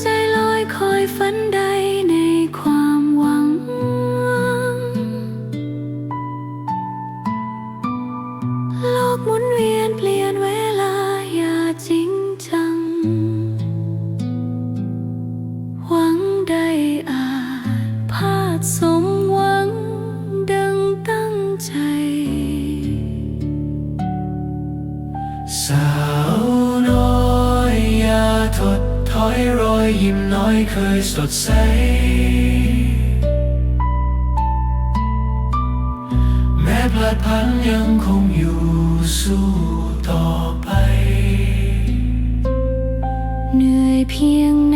ใจลอยคอยฝันใดในความหวัง โลกหมุนเวียนเปลี่ยนเวลาอย่าจริงจัง หวังใดอาพาสมหวัง ดังตั้งใจ สาวน้อยอย่าทด ขอยห้รอยยิ้มน้อยเคยสดใส แม้พลัดพังยังคงอยู่สู้ต่อไป เหนื่อยเพียงไหน